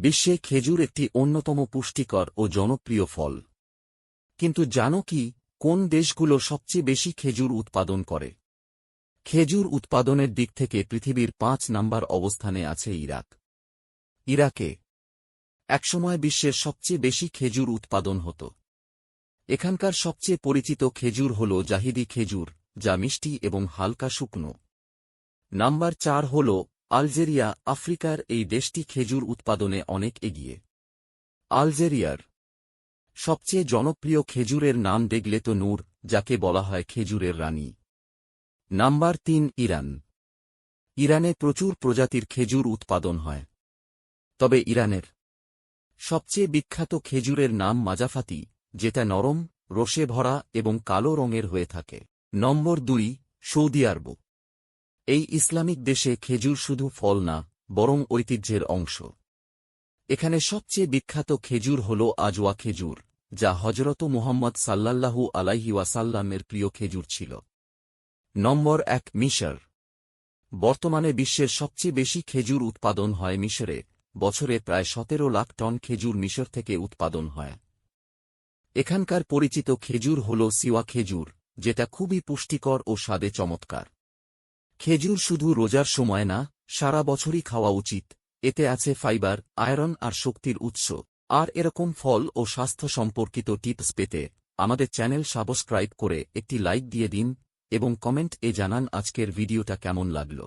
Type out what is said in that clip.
বিশ্বে খেজুর একটি অন্যতম পুষ্টিকর ও জনপ্রিয় ফল। কিন্তু জানো কি, কোন দেশগুলো সবচেয়ে বেশি খেজুর উৎপাদন করে? খেজুর উৎপাদনের দিক থেকে পৃথিবীর পাঁচ নাম্বার অবস্থানে আছে ইরাক। ইরাকে একসময় বিশ্বের সবচেয়ে বেশি খেজুর উৎপাদন হতো। এখানকার সবচেয়ে পরিচিত খেজুর হল জাহিদি খেজুর, যা মিষ্টি এবং হালকা শুকনো। নাম্বার চার হল আলজেরিয়া, আফ্রিকার এই দেশটি খেজুর উৎপাদনে অনেক এগিয়ে। আলজেরিয়ার সবচেয়ে জনপ্রিয় খেজুরের নাম দেখলে তো নূর, যাকে বলা হয় খেজুরের রানী। নাম্বার তিন, ইরান। ইরানে প্রচুর প্রজাতির খেজুর উৎপাদন হয়। তবে ইরানের সবচেয়ে বিখ্যাত খেজুরের নাম মাজাফাতি, যেটা নরম, রসে ভরা এবং কালো রঙের হয়ে থাকে। নম্বর দুই, সৌদি আরব। এই ইসলামিক দেশে খেজুর শুধু ফল না, বরং ঐতিহ্যের অংশ। এখানে সবচেয়ে বিখ্যাত খেজুর হল আজওয়া খেজুর, যা হজরত মুহাম্মদ সাল্লাল্লাহু আলাইহি ওয়াসাল্লামের প্রিয় খেজুর ছিল। নম্বর এক, মিশর। বর্তমানে বিশ্বের সবচেয়ে বেশি খেজুর উৎপাদন হয় মিশরে, বছরে প্রায় সতেরো লাখ টন খেজুর মিশর থেকে উৎপাদন হয়। এখানকার পরিচিত খেজুর হল সিওয়া খেজুর, যেটা খুবই পুষ্টিকর ও স্বাদে চমৎকার। খেজুর শুধু রোজার সময় না, সারা বছরই খাওয়া উচিত। এতে আছে ফাইবার, আয়রন আর শক্তির উৎস। আর এরকম ফল ও স্বাস্থ্য সম্পর্কিত টিপস পেতে আমাদের চ্যানেল সাবস্ক্রাইব করে একটি লাইক দিয়ে দিন এবং কমেন্ট এ জানান আজকের ভিডিওটা কেমন লাগল।